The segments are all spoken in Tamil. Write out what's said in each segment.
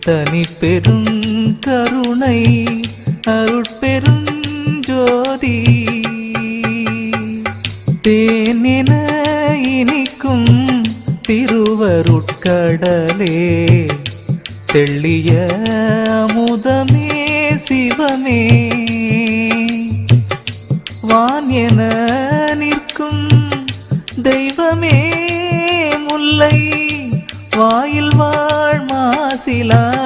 தனி பெரும் கருணை அருட்பெரும் ஜோதி. தேனின இனிக்கும் திருவருட்கடலே தெள்ளிய அமுதமே சிவமே. வான் என நிற்கும் தெய்வமே முல்லை வாயில் வா வாழ் மாசிலாமணியே.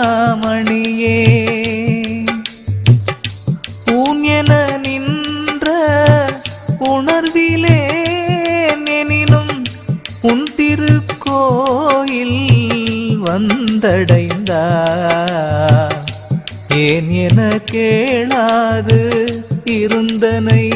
ஊன் என நின்ற உணர்விலே நெனினும் உன் திருக்கோயில் வந்தடைந்தா. ஏன் என கேளாது இருந்தனை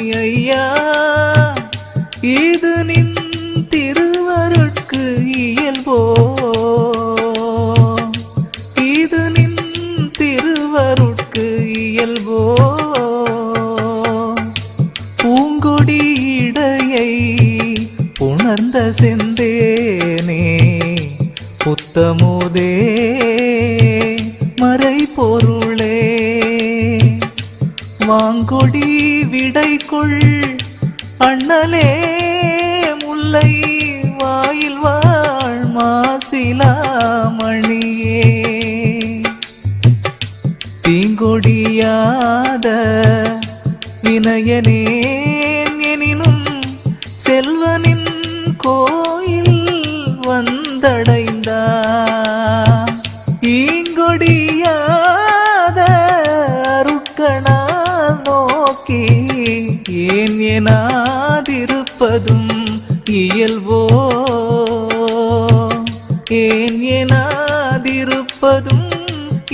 புத்தமுதே மறை பொருளே வாங்கொடி விடை கொள் அண்ணலே முல்லை வாயில் வாழ் மாசிலாமணியே. தீங்கொடியாத வினயனே இயல்போ ஏன் எனாதிருப்பதும்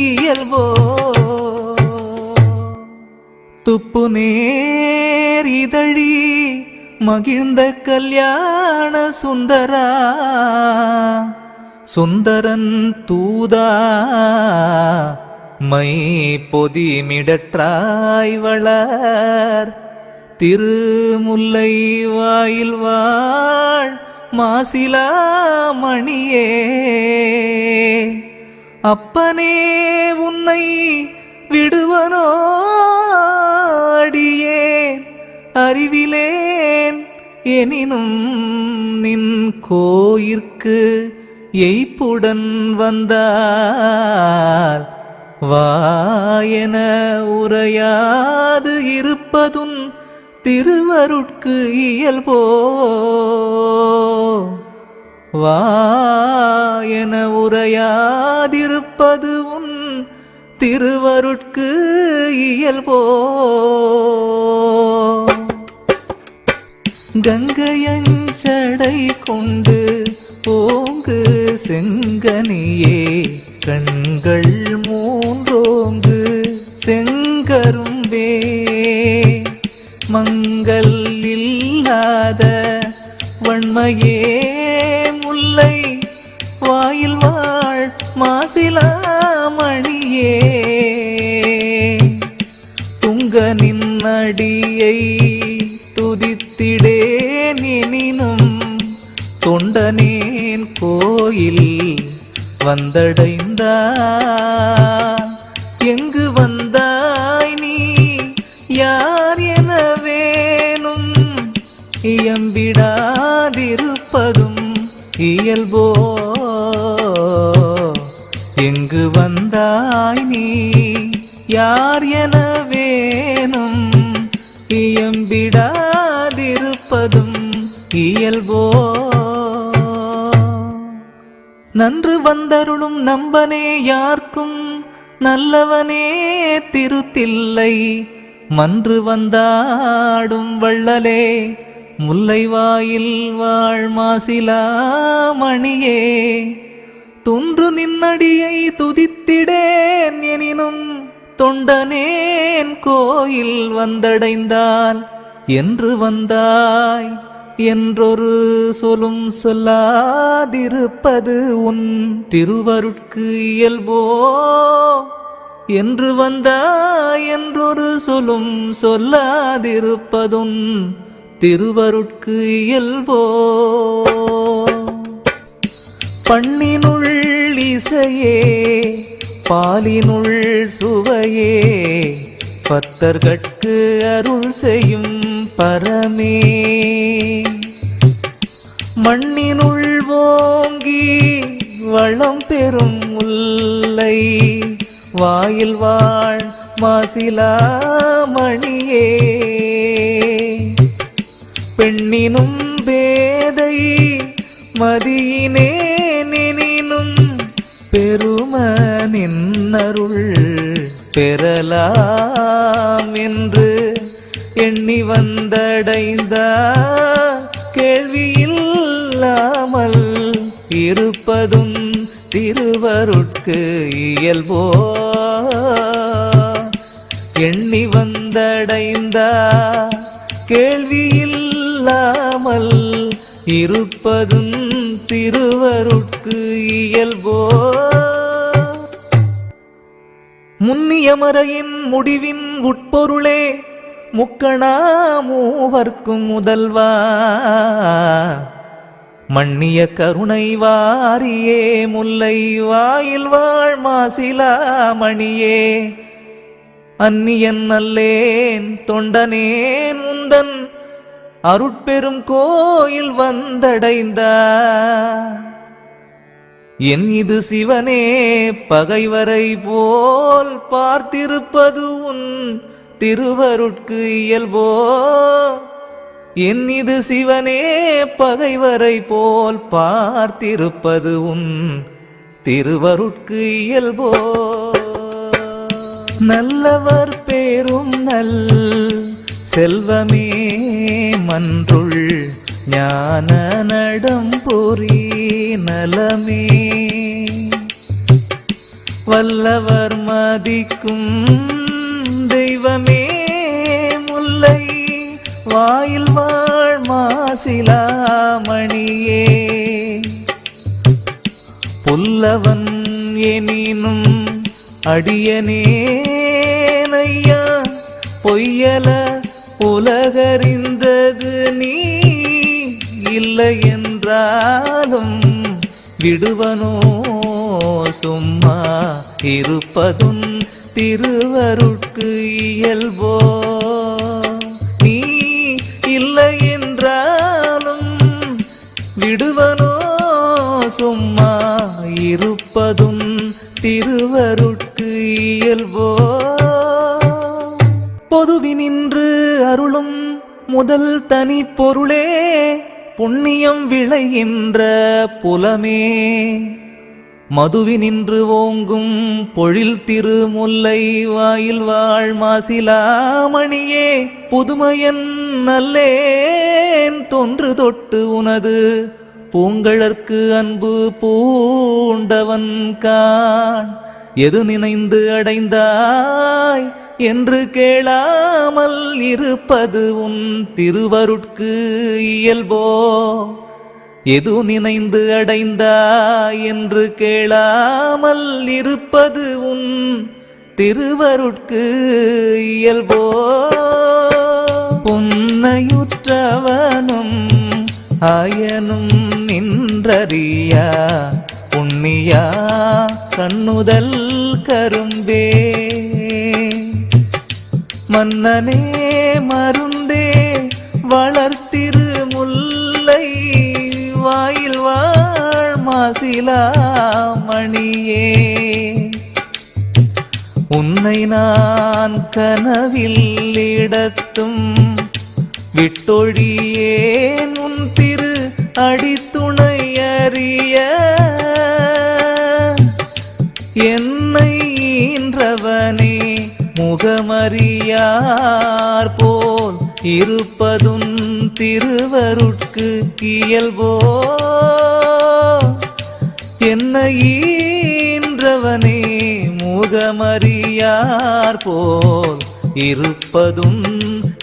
இயல்போ துப்பு நேர் இதழி மகிழ்ந்த கல்யாண சுந்தரா. சுந்தரன் தூதா மை பொதிமிடற்றாய் வளர். திருமுல்லை வாயில் வாழ் மாசிலா மணியே. அப்பனே உன்னை விடுவனோடியேன். அறிவிலேன் எனினும் நின் கோயிற்கு எய்ப்புடன் வந்தால் வாயன உரையாது இருப்பதுன் திருவருட்கு இயல்போ வா என உரையாதிருப்பது உன் திருவருட்கு இயல்போ கங்கையஞ்சடை கொண்டு ஓங்கு செங்கனியே கண்கள் மூன்றோங்கு செங்கரும்பே. மங்கள் இல்லாத வன்மையே முல்லை வாயில் வாழ் மாசிலாமணியே. துங்க நின்னடியை துதித்திடேனினும் தொண்டனேன் கோயில் வந்தடைந்தார். இயல்போ. நன்று வந்தருளும் நம்பனே யார்க்கும் நல்லவனே திருத்தில்லை. மன்று வந்தாடும் வள்ளலே முல்லை வாயில் வாழ் மாசிலா மணியே. துன்று நின்னடியை துதித்திடேன் எனினும் தொண்டனேன் கோயில் வந்தடைந்தால். என்று வந்தாய் என்றொரு சொல்லும் சொல்லாதிருப்பது உன் திருவருட்கு இயல்போ? என்று வந்தாய் என்றொரு சொல்லும் சொல்லாதிருப்பதும் திருவருட்கு இயல்போ? பண்ணினுள் இசையே பாலினுள் சுவையே பத்தர்கட்கு அருள் செய்யும் பரமே. மண்ணினுள் ஓங்கி வளம் பெறும் முல்லை. வாயில் வாழ் மாசிலாமணியே. பெண்ணினும் பேதை மதியினே நினும் பெருமனின் அருள் பெறலா. என்று எண்ணி வந்தடைந்த கேள்வியில்லாமல் இருப்பதும் திருவருட்கு இயல்போ. எண்ணி வந்தடைந்த கேள்வியில்லாமல் இருப்பதும் திருவருட்கு இயல்போ. முன்னியமரையின் முடிவின் உட்பொருளே முக்கணா மூவர்க்கும் முதல்வா. மண்ணிய கருணை வாரியே முல்லை வாயில் வாழ் மாசிலா மணியே. அந்நியன் அல்லேன் தொண்டனேன் முந்தன் அருட்பெரும் கோயில் வந்தடைந்தார். என் இது சிவனே பகைவரை போல் பார்த்திருப்பது உன் திருவருட்கு இயல்போ. என் இது சிவனே பகைவரை போல் பார்த்திருப்பது உன் திருவருட்கு இயல்போ. நல்லவர் பேரும் நல் செல்வமே மன்றுள் ஞான நடம் புரி நலமே. வல்லவர் மதிக்கும் தெய்வமே முல்லை. வாயில் வாழ் மாசிலாமணியே. புல்லவன் எனினும் அடியனேனையா. பொய்யல உலகறிந்தது இல்லை என்றாலும் விடுவனோ சும்மா இருப்பதும் திருவருட்கு இயல்போ. நீ இல்லை என்றாலும் விடுவனோ சும்மா இருப்பதும் திருவருட்கு இயல்போ. பொதுவினின்று அருளும் முதல் தனி பொருளே புண்ணியம் விளைகின்ற புலமே. மதுவினின்று ஓங்கும் பொழில் திருமுல்லை வாயில் வாழ் மாசிலாமணியே. புதுமையன் நல்லேன் தொன்று தொட்டு உனது பூங்கழற்கு அன்பு பூண்டவன் கான் எது நினைந்து அடைந்தாய்? என்று கேளாமல் இருப்பது உன் திருவருட்கு இயல்போ? எது நினைந்து அடைந்தா என்று கேளாமல் இருப்பது உன் திருவருட்கு இயல்போ? புன்னையுற்றவனும் ஆயனும் நின்றறியா? புண்ணியா கண்ணுதல் கரும்பே மன்னனே மருந்தே வளர்த்திரு முல்லை. வாயில் வாழ் மாசிலா மணியே. உன்னை நான் கனவில் இடத்தும் விட்டொழியேன் உன் திரு அடித்துணை அறிய. என்னை முகமறியார் போல் இருப்பதும் திருவருட்கு இயல்போ. என்ன ஈன்றவனே முகமறியார் போல் இருப்பதும்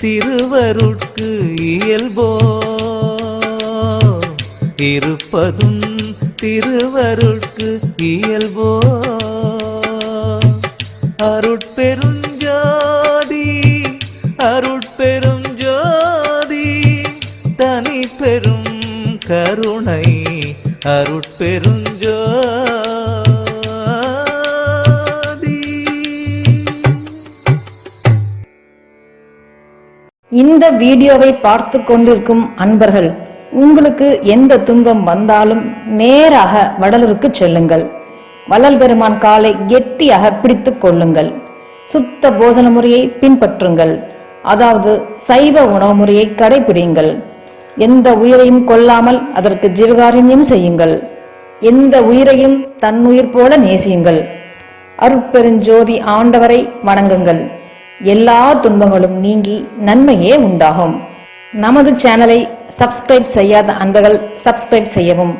திருவருட்கு இயல்போ. இருப்பதும் திருவருட்கு இயல்போ. கருணை அருட்பெருஞ்சோதி. இந்த வீடியோவை பார்த்து கொண்டிருக்கும் அன்பர்கள் உங்களுக்கு எந்த துன்பம் வந்தாலும் நேராக வடலூருக்கு செல்லுங்கள். வள்ளல் பெருமான் காலை கெட்டியாக பிடித்துக் கொள்ளுங்கள். சுத்த போஜன முறையை பின்பற்றுங்கள். அதாவது சைவ உணவு முறையை கடைபிடிங்கள். எந்த உயிரையும் கொல்லாமல் அதற்கு ஜீவகாரண்யம் செய்யுங்கள். எந்த உயிரையும் தன்னுயிர் போல நேசியுங்கள். அருட்பெருஞ்சோதி ஆண்டவரை வணங்குங்கள். எல்லா துன்பங்களும் நீங்கி நன்மையே உண்டாகும். நமது சேனலை சப்ஸ்கிரைப் செய்யாத அன்பர்கள் சப்ஸ்கிரைப் செய்யவும்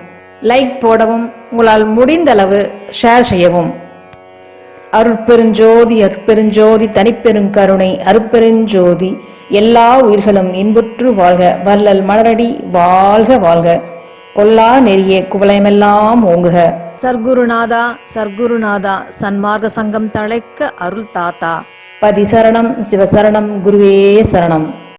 லைக் போடவும் உங்களால் முடிந்தளவு ஷேர் செய்யவும். அருட்பெருஞ்சோதி அருட்பெருஞ்சோதி தனிப்பெருங்கருணை அருட்பெருஞ்சோதி எல்லா உயிர்களும் இன்புற்று வாழ்க வள்ளல் மலரடி வாழ்க வாழ்க. கொல்லா நெறிய குவலயமெல்லாம் ஓங்குக. சர்க்குருநாதா சர்க்குருநாதா சன்மார்க்க சங்கம் தழைக்க அருள் தாத்தா. பதி சரணம் சிவசரணம் குருவே சரணம்.